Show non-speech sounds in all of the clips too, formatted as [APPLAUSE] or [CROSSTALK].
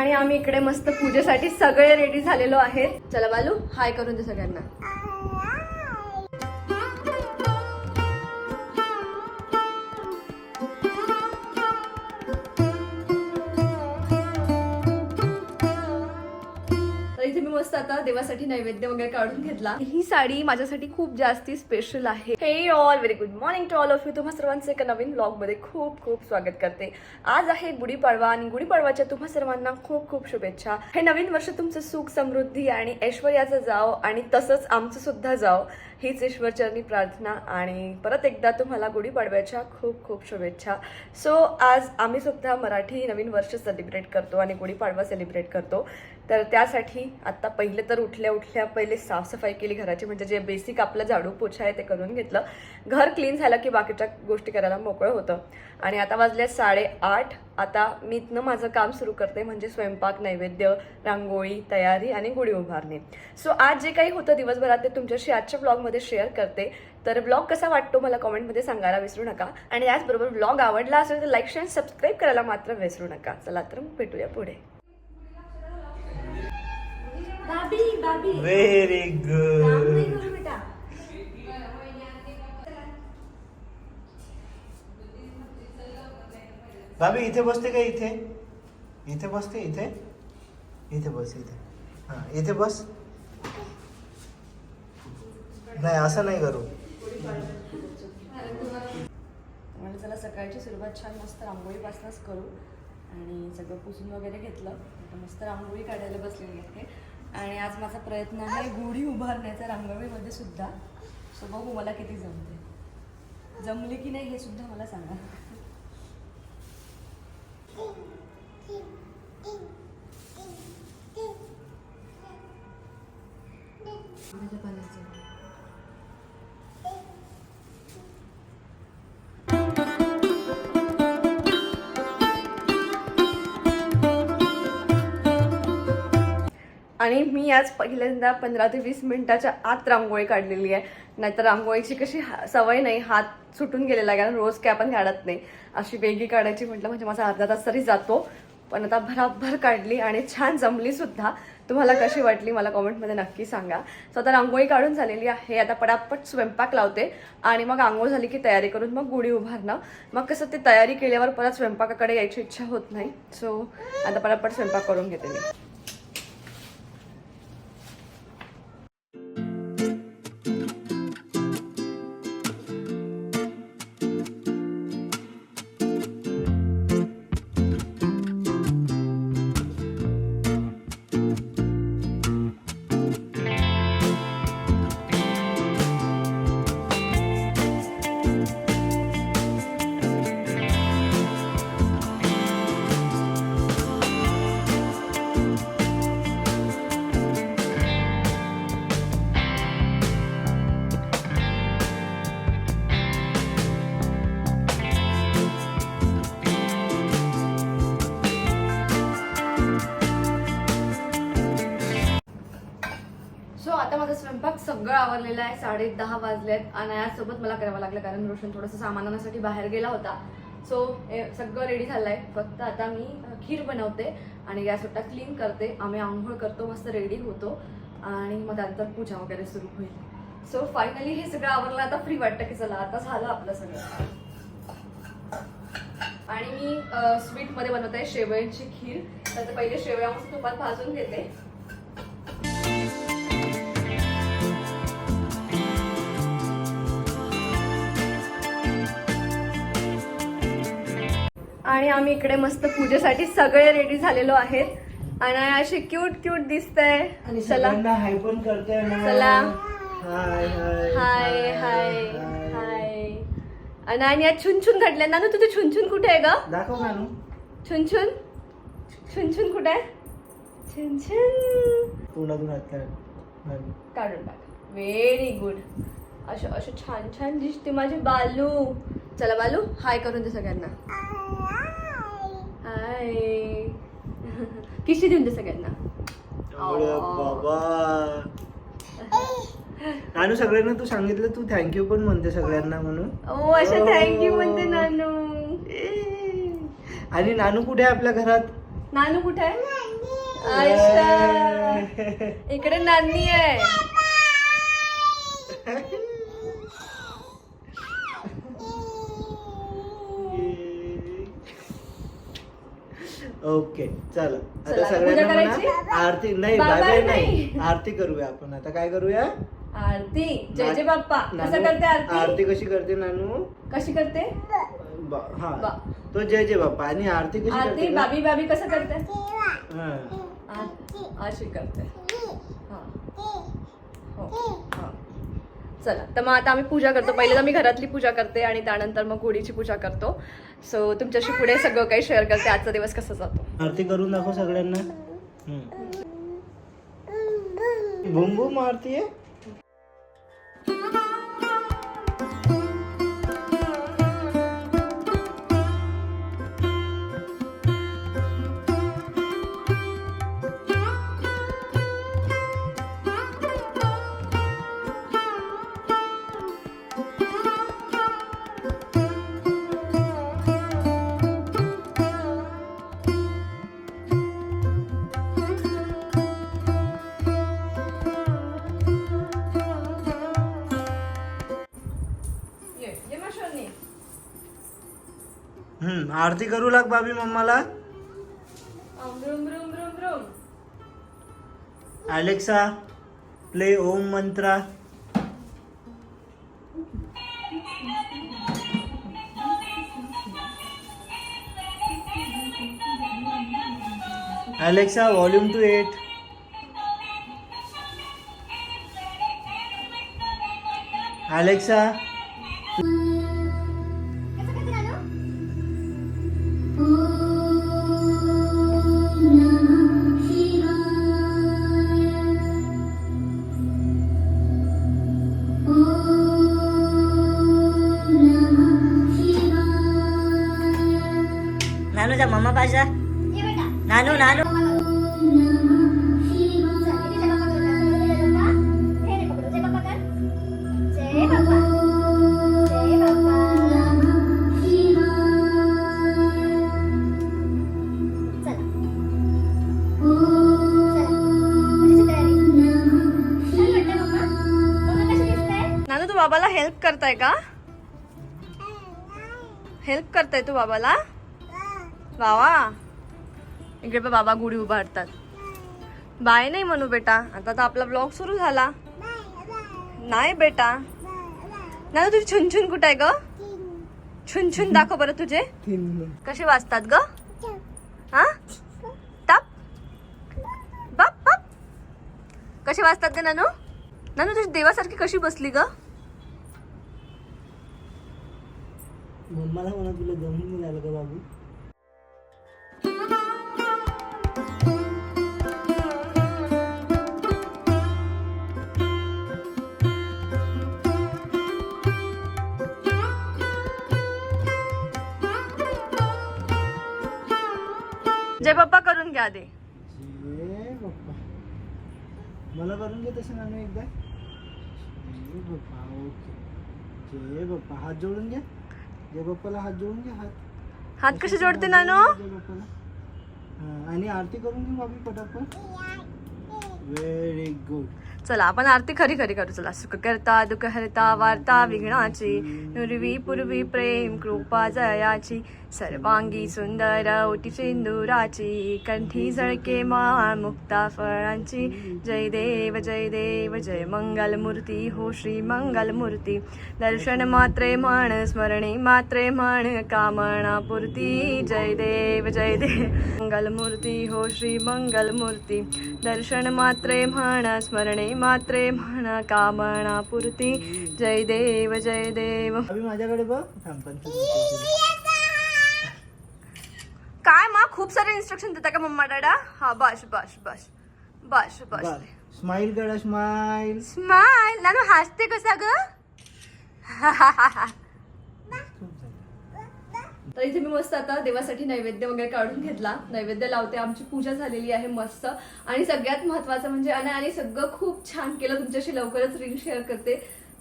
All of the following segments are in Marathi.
आणि आम्ही इकडे मस्त पूजेसाठी सगळे रेडी झालेलो आहेत. चला बालू हाय करून दे सगळ्यांना. आता देवासाठी नैवेद्य वगैरे काढून घेतला. ही साडी माझ्यासाठी खूप जास्ती स्पेशल आहे. हे all very good morning to all of you तुम्हा सर्वांचे एका नवीन ब्लॉगमध्ये खूप खूप स्वागत करते. आज आहे गुढीपाडवा आणि गुढीपाडवाच्या तुम्हा सर्वांना खूप खूप शुभेच्छा. हे नवीन वर्ष तुमचं सुख समृद्धी आणि ऐश्वर्याचं जाव आणि तसंच आमचं सुद्धा जाव. हीच ईश्वरचरणी प्रार्थना आणि परत एकदा तुम्हाला गुढीपाडव्याच्या खूप खूप शुभेच्छा. सो आज आम्ही सुद्धा मराठी नवीन वर्ष सेलिब्रेट करतो आणि गुढीपाडवा सेलिब्रेट करतो. तर त्यासाठी आत्ता पहिले तर उठल्या उठल्या पहिले साफसफाई केली घराची म्हणजे जे बेसिक आपलं झाडू पोछा आहे ते करून घेतलं. घर क्लीन झालं की बाकीच्या गोष्टी करायला मोकळं होतं. आणि आता वाजल्या साडेआठ. आता मी इथनं माझं काम सुरू करते म्हणजे स्वयंपाक नैवेद्य रांगोळी तयारी आणि गुढी उभारणे. सो आज जे काही होतं दिवसभरात ते तुमच्याशी आजच्या ब्लॉगमध्ये शेअर करते. तर ब्लॉग कसा वाटतो मला कमेंटमध्ये सांगायला विसरू नका. आणि याचबरोबर ब्लॉग आवडला असेल तर लाईक शेअर सबस्क्राईब करायला मात्र विसरू नका. चला तर मग भेटूया पुढे. बाबी बाबी व्हेरी गुड बेटा भाभी इथे बसते का इथे? इथे बसते इथे? इथे बस इथे. हां इथे बस. नाही असं नाही करू. म्हणजे चला सकाळची सुरुवात छान मस्त रांगोळीपासूनच करू. आणि सगळं पुसून वगैरे घेतलं. आता मस्त रांगोळी काढायला बसलेली आहे आणि आज माझा प्रयत्न आहे गुढी उभारण्याचा रांगोळीमध्ये सुद्धा. सो बघू मला किती जमते. जमली की नाही हे सुद्धा मला सांगा. आणि मी आज पहिल्यांदा पंधरा ते वीस मिनिटाच्या आत रांगोळी काढलेली आहे. नाहीतर रांगोळीची कशी सवय नाही हात सुटून गेलेला आहे कारण रोज काय आपण काढत नाही. अशी वेगळी काढायची म्हटलं म्हणजे माझा अर्धा तास तरी जातो. पण आता भराभर काढली आणि छान जमली सुद्धा. तुम्हाला कशी वाटली मला कॉमेंटमध्ये नक्की सांगा. सो आता रांगोळी काढून झालेली आहे. आता पटापट स्वयंपाक लावते. आणि मग आंघोळ झाली की तयारी करून मग गुढी उभारणं. मग कसं ते तयारी केल्यावर परत स्वयंपाकाकडे यायची इच्छा होत नाही. सो आता पटापट स्वयंपाक करून घेते मी. आवरलेला आहे साडे दहा वाजले आहेत आणि यासोबत मला करावं लागलं कारण रोशन थोडंसं सामान बाहेर गेला होता. सो सगळं रेडी झालंय. फक्त आता मी खीर बनवते आणि गॅस सुट्टा क्लीन करते. आम्ही आंघोळ करतो मस्त रेडी होतो. आणि मग त्यानंतर पूजा वगैरे सुरू होईल. सो फायनली हे सगळं आवरलं आता फ्री वाटतं की चला आता झालं आपलं सगळं. आणि मी स्वीटमध्ये बनवत आहे शेवयांची खीर. तर पहिले शेवया मस्त तुपात भाजून घेते. आणि आम्ही इकडे मस्त पूजेसाठी सगळे रेडी झालेलो आहेत. आणि अशी क्यूट क्यूट दिसतंय चला. हाय पण करते चला. हाय हाय हाय हाय आणि आणि यात छुनछुन घडले ना तुझं छुनछुन कुठे आहे ग? दाखव ना छुनछुन? छुनछुन कुठे? आहे छुनछुन. तोंडातून हात. काढून टाक. व्हेरी गुड असं असं छान छान दिसते माझी बालू. चला बालू हाय करून दे सगळ्यांना. हाय किशी देऊन दे सगळ्यांना नानू सगळ्यांना तू सांगितलं तू थँक्यू पण म्हणते सगळ्यांना म्हणून. ओ असं थँक्यू म्हणते नानू. आणि नानू कुठे आहे आपल्या घरात? नानू कुठे आहे? अच्छा इकडे नानी आहे. [LAUGHS] ओके चला आता आता पूजा सगळ्यांना करायची? म्हणा, आरती नाही बाबा बाबा नाही. नाही आरती करूया आपण आता काय करूया आरती जय जय बाप्पा कसं नानू, करते आरती आरती कशी करते नानू कशी करते बा- हा बा. तो जय जय बाप्पा आणि आरती कशी आरती करते? बाबी बाबी कसं करते हा. आ- अशी करते. हो हा. चला तर मग आता आम्ही पूजा करतो. पहिले तर मी घरातली पूजा करते आणि त्यानंतर मग गुढीची पूजा करतो. सो तुमच्याशी पुढे सगळं काही शेअर करते. आजचा दिवस कसा जातो? आरती करून दाखव सगळ्यांना. बुम बुम आरती आहे आरती करू लाग बाबी मम्माला. Alexa play Om mantra. Alexa volume two eight Alexa नानूचा mamma पाशा नानू नानू. नानू तू बाबाला हेल्प करताय का? हेल्प करताय तू बाबाला? बावा इकडे पण बाबा गुढी उभारतात. बाय नाही म्हणू बेटा. आता तर आपला ब्लॉग सुरू झाला. नाही बेटा. नानू तुझी छुनछुन कुठं आहे ग? छुनछुन दाखव बरं तुझे. कसे वाजतात ग? हा? ताप बाप बाप. कसे वाजतात ग नानू? नानू तुझी देवासारखी कशी बसली ग? मम्माला म्हणा तुला जमून नाही झालं का बाबू. घ्या दे। मला करून घे तसं नानू एकदा ओके। बाप्पा हात जोडून घ्या जय बाप्पाला हात जोडून घ्या हात हात कसे जोडते नानू? बाप्पाला हा, आणि आरती करून घेऊ बाबी पटापट व्हेरी गुड चला आपण आरती खरी खरी करू. चला सुख करता दुःख हरता वार्ता विघ्नाची नुरवी पूर्वी प्रेम कृपा जयाची सर्वांगी सुंदर ओटी सिंदुराची कंठी झळके माळ मुक्ता फळांची. जय देव जय देव जय मंगल मूर्ती हो श्री मंगल मूर्ती दर्शन मात्रे म्हण स्मरणे मात्रे म्हण कामना पूर्ती. जय देव जय देव मंगल मूर्ती हो श्री मंगल मूर्ती दर्शन मात्रे म्हण स्मरणे मात्रे म्हण कामना पूर्ती जय देव जय देव. माझ्याकडे बघ [LAUGHS] काय मा खूप सारे इन्स्ट्रक्शन देता का मम्मा डाडा? हा बस बस बस. बस बस. स्माइल करा स्माइल स्माइल नानू हसते कसा ग [LAUGHS] तर इथे मी मस्त आता देवासाठी नैवेद्य वगैरे काढून घेतला. नैवेद्य लावते आमची पूजा झालेली आहे मस्त. आणि सगळ्यात महत्वाचं म्हणजे आणि सगळं खूप छान केलं तुमच्याशी लवकरच रील शेअर करते.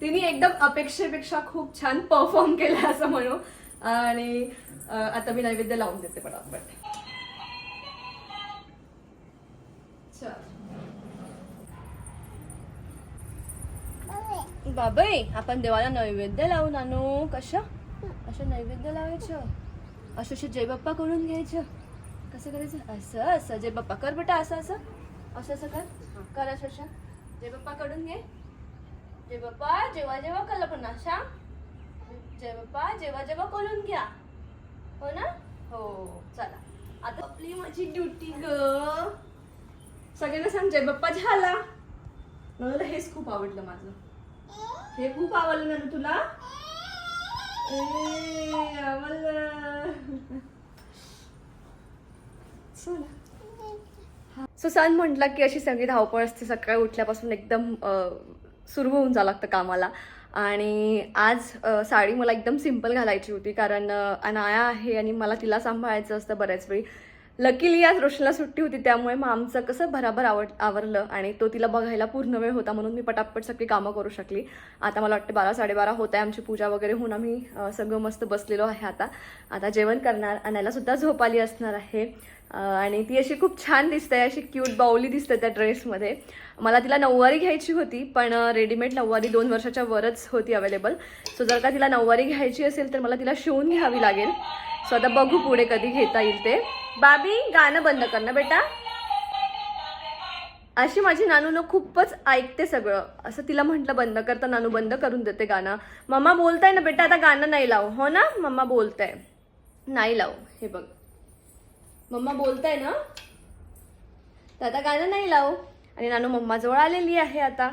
तिने एकदम अपेक्षेपेक्षा खूप छान परफॉर्म केला असं म्हणू. आणि आता मी नैवेद्य लावून देते पटापट. बाबाई आपण देवाला नैवेद्य लावून आणू. कशा? असं नैवेद्य लावायचं असं असे जय बाप्पा करून घ्यायचं. कसं करायचं? असं असं. जय बाप्पा कर बेटा असं असं. असं असं कर. कर असं असं. जय बाप्पा कडून घे. जय बाप्पा जेव्हा जेव्हा कल्पना अशा जय बाप्पा जेव्हा जेव्हा करून घ्या. हो ना? हो चला. आता आपली माझी ड्युटी ग. सगळ्यांना सांग जय बाप्पा झाला. मला हेच खूप आवडलं माझं. हे खूप आवडलं ना तुला? सो सन म्हटलं की अशी सगळी धावपळ असते. सकाळी उठल्यापासून एकदम सुरू होऊन जावं लागतं कामाला. आणि आज साडी मला एकदम सिंपल घालायची होती कारण अनाया आहे आणि मला तिला सांभाळायचं असतं बऱ्याच वेळी. लकीली आज रोशनला सुट्टी होती त्यामुळे मग आमचं कसं भराभर आवड आवरलं आणि तो तिला बघायला पूर्ण वेळ होता म्हणून मी पटापट सगळी कामं करू शकली. आता मला वाटतं बारा साडेबारा होत आहे आमची पूजा वगैरे होऊन आम्ही सगळं मस्त बसलेलो आहे आता. आता जेवण करणार अनायला सुद्धा झोप आली असणार आहे. आणि ती अशी खूप छान दिसते अशी क्यूट बाऊली दिसते त्या ड्रेसमध्ये मला तिला नऊवारी घ्यायची होती पण रेडीमेड नऊवारी दोन वर्षाच्या वरच होती अवेलेबल सो जर का तिला नऊवारी घ्यायची असेल तर मला तिला शिवून घ्यावी लागेल. सो आता बघू पुढे कधी घेता येईल ते. बाबी गाणं बंद कर ना बेटा. अशी माझी नानू ना खूपच ऐकते सगळं. असं तिला म्हटलं बंद करता नानू बंद करून देते गाणं. मम्मा बोलताय ना बेटा आता गाणं नाही लाव. हो ना? मम्मा बोलताय. नाही लाव. हे बघ. मम्मा बोलताय ना? तर आता गाणं नाही लाव. आणि नानू मम्माजवळ आलेली आहे आता.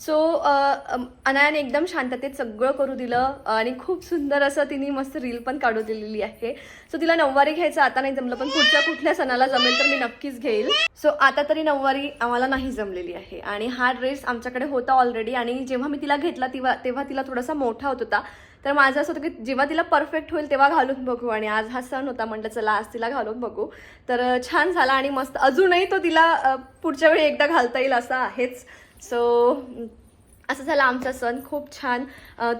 सो uh, um, अनायाने एकदम शांततेत सगळं करू दिलं uh, आणि खूप सुंदर असं तिने मस्त रील पण काढू दिलेली आहे. सो तिला नऊवारी घ्यायचं आता नाही जमलं पण पुढच्या कुठल्या सणाला जमेल तर मी नक्कीच घेईल. सो आता तरी नऊवारी आम्हाला नाही जमलेली आहे. आणि हा ड्रेस आमच्याकडे होता ऑलरेडी आणि जेव्हा मी तिला घेतला तेव्हा तेव्हा तिला थोडासा मोठा होत होता. तर माझं असं होतं की जेव्हा तिला परफेक्ट होईल तेव्हा घालून बघू आणि आज हा सण होता म्हटलं चला आज तिला घालून बघू. तर छान झाला आणि मस्त. अजूनही तो तिला पुढच्या वेळी एकदा घालता येईल असा आहेच. सो असं झालं आमचा सण खूप छान.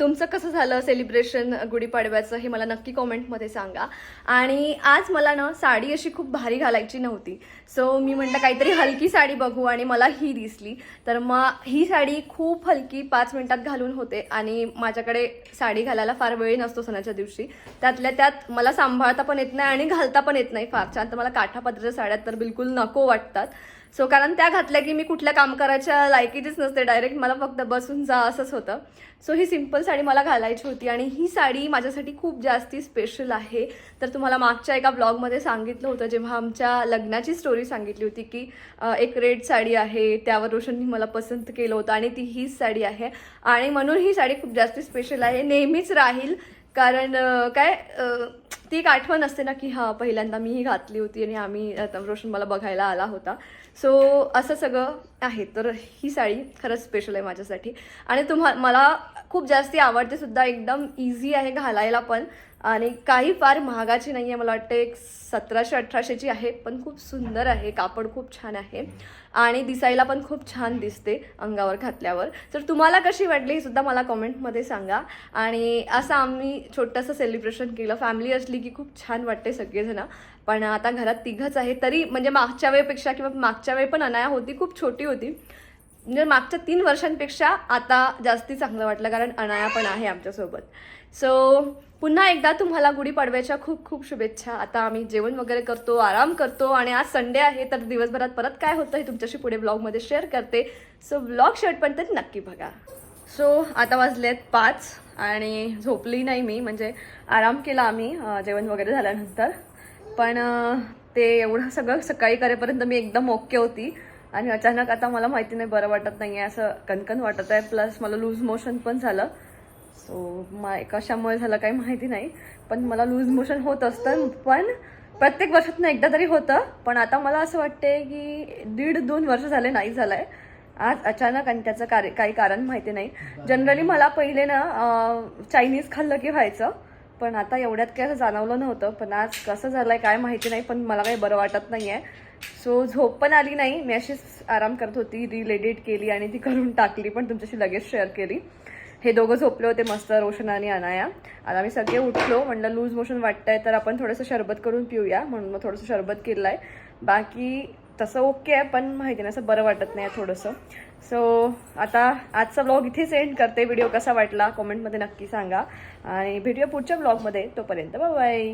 तुमचं कसं झालं सेलिब्रेशन गुढीपाडव्याचं हे मला नक्की कॉमेंटमध्ये सांगा. आणि आज मला ना साडी अशी खूप भारी घालायची नव्हती. सो मी म्हटलं काहीतरी हलकी साडी बघू आणि मला ही दिसली. तर मग ही साडी खूप हलकी पाच मिनटात घालून होते आणि माझ्याकडे साडी घालायला फार वेळ नसतो सणाच्या दिवशी. त्यातल्या त्यात मला सांभाळता पण येत नाही आणि घालता पण येत नाही फार छान. तर मला काठापत्राच्या साड्या तर बिलकुल नको वाटतात. सो कारण त्या घातल्या की मी कुठल्या काम करायच्या लायकीचीच नसते. डायरेक्ट मला फक्त बसून जा असंच होतं. सो ही सिंपल साडी मला घालायची होती आणि ही साडी माझ्यासाठी खूप जास्ती स्पेशल आहे. तर तुम्हाला मागच्या एका ब्लॉगमध्ये सांगितलं होतं जेव्हा आमच्या लग्नाची स्टोरी सांगितली होती की एक रेड साडी आहे त्यावर रोशननी मला पसंत केलं होतं आणि ती हीच साडी आहे. आणि म्हणून ही साडी खूप जास्ती स्पेशल आहे. नेहमीच राहील. कारण काय ती एक आठवण असते ना की हां पहिल्यांदा मी ही घातली होती आणि आम्ही रोशन मला बघायला आला होता. सो असं सगळं आहे. तर ही साडी खरंच स्पेशल आहे माझ्यासाठी. आणि तुम्हा मला खूप जास्ती आवडते सुद्धा एकदम इझी आहे घालायला पण. आणि काही फार महागाची नाही आहे मला वाटतं एक सतराशे अठराशेची आहे पण खूप सुंदर आहे. कापड खूप छान आहे. आणि दिसायला पण खूप छान दिसते अंगावर घातल्यावर. तर तुम्हाला कशी वाटली हे सुद्धा मला कमेंटमध्ये सांगा. आणि असं आम्ही छोटंसं सेलिब्रेशन केलं. फॅमिली असली की खूप छान वाटते सगळेजण. पण आता घरात तिघंच आहे तरी म्हणजे मागच्या वेळेपेक्षा किंवा मागच्या वेळ पण अनाया होती खूप छोटी होती. म्हणजे मागच्या तीन वर्षांपेक्षा आता जास्ती चांगलं वाटलं कारण अनाया पण आहे आमच्यासोबत. सो पुन्हा एकदा तुम्हाला गुढीपाडव्याच्या खूप खूप शुभेच्छा. आता आम्ही जेवण वगैरे करतो आराम करतो आणि आज संडे आहे तर दिवसभरात परत काय होतं हे तुमच्याशी पुढे ब्लॉगमध्ये शेअर करते. सो ब्लॉग शेवटपर्यंत नक्की बघा. सो आता वाजलेत पाच आणि झोपली नाही मी म्हणजे आराम केला आम्ही जेवण वगैरे झाल्यानंतर. पण ते एवढं सगळं सकाळी करेपर्यंत मी एकदम ओके होती. आणि अचानक आता मला माहिती नाही बरं वाटत नाही आहे असं कणकण वाटत आहे. प्लस मला लूज मोशन पण झालं. सो मा कशामुळे झालं काही माहिती नाही. पण मला लूज मोशन होत असतं. पण प्रत्येक वर्षातून एकदा तरी होतं. पण आता मला असं वाटते की दीड दोन वर्ष झाले नाही झालं आहे आज अचानक आणि त्याचं कार्य काही कारण माहिती नाही. जनरली मला पहिले ना चायनीज खाल्लं की व्हायचं. पण आता एवढ्यात काही असं जाणवलं नव्हतं पण आज कसं झालं आहे काय माहिती नाही पण मला काही बरं वाटत नाही आहे सो झोप पण आली नाही. मी अशीच आराम करत होती रील एडिट केली आणि ती करून टाकली पण तुमच्याशी लगेच शेअर केली. हे दोघं झोपले होते मस्त रोशन आणि अनाया. आता मी सगळे उठलो म्हणलं लूज मोशन वाटतंय तर आपण थोडंसं शरबत करून पिऊया म्हणून मग थोडंसं शरबत केलं आहे बाकी तसं ओके आहे पण माहिती नाही असं बरं वाटत नाही थोडंसं. सो आता आजचा ब्लॉग इथेच एंड करते. व्हिडिओ कसा वाटला? कॉमेंटमध्ये नक्की सांगा. आणि भेटूया पुढच्या ब्लॉगमध्ये तोपर्यंत बाय